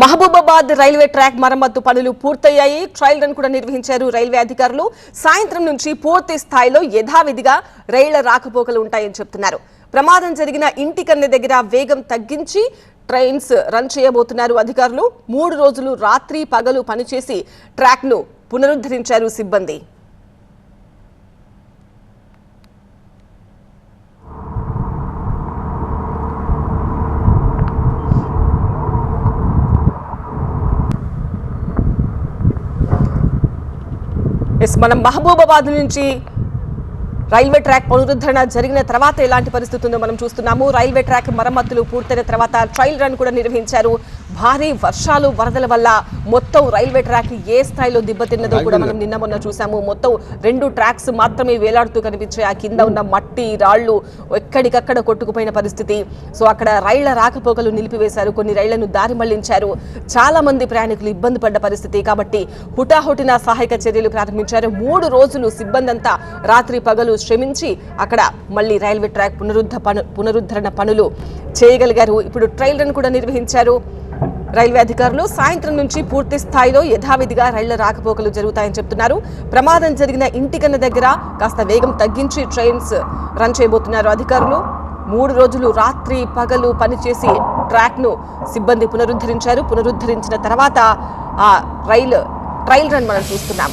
Mahabubabad railway track మరమ్మత్తు పనులు పూర్తయ్యాయి. ట్రయల్ రన్ కూడా నిర్వహించారు రైల్వే అధికారులు. సాయంత్రం నుంచి పూర్తి స్థాయిలో యథావిధిగా రైళ్ళ రాకపోకలు ఉంటాయని చెప్తున్నారు. ప్రమాదం జరిగిన ఇంటి కన్నె దగ్గర వేగం తగ్గించి ట్రైన్స్ రన్ చేయబోతున్నారు అధికారులు. మూడు రోజులు రాత్రి పగలు పనిచేసి ట్రాక్ను పునరుద్ధరించారు సిబ్బంది. ఎస్ మనం మహబూబాబాద్ నుంచి రైల్వే ట్రాక్ పునరుద్ధరణ జరిగిన తర్వాత ఎలాంటి పరిస్థితి ఉందో మనం చూస్తున్నాము. రైల్వే ట్రాక్ మరమ్మతులు పూర్తయిన తర్వాత ట్రయల్ రన్ కూడా నిర్వహించారు. భారీ వర్షాలు వరదల వల్ల మొత్తం రైల్వే ట్రాక్ ఏ స్థాయిలో దెబ్బతిన్నదో కూడా మనం నిన్న మొన్న చూసాము. మొత్తం రెండు ట్రాక్స్ మాత్రమే వేలాడుతూ కనిపించాయి. ఆ కింద ఉన్న మట్టి రాళ్ళు ఎక్కడికక్కడ కొట్టుకుపోయిన పరిస్థితి. సో అక్కడ రైళ్ళ రాకపోకలు నిలిపివేశారు. కొన్ని రైళ్ళను దారి మళ్ళించారు. చాలా మంది ప్రయాణికులు ఇబ్బంది పడ్డ పరిస్థితి. కాబట్టి హుటాహుటిన సహాయక చర్యలు ప్రారంభించారు. మూడు రోజులు సిబ్బంది అంతా రాత్రి పగలు శ్రమించి అక్కడ మళ్ళీ రైల్వే ట్రాక్ పునరుద్ధ పను పునరుద్ధరణ పనులు చేయగలిగారు. ఇప్పుడు ట్రయల్ రన్ కూడా నిర్వహించారు. రైల్వే అధికారులు సాయంత్రం నుంచి పూర్తి స్థాయిలో యథావిధిగా రైళ్ళ రాకపోకలు జరుగుతాయని చెప్తున్నారు. ప్రమాదం జరిగిన ఇంటికన్న దగ్గర కాస్త వేగం తగ్గించి ట్రైన్స్ రన్ చేయబోతున్నారు అధికారులు. మూడు రోజులు రాత్రి పగలు పనిచేసి ట్రాక్ను సిబ్బంది పునరుద్ధరించారు. పునరుద్ధరించిన తర్వాత ఆ రైలు ట్రైల్ రన్ మనం చూస్తున్నాం.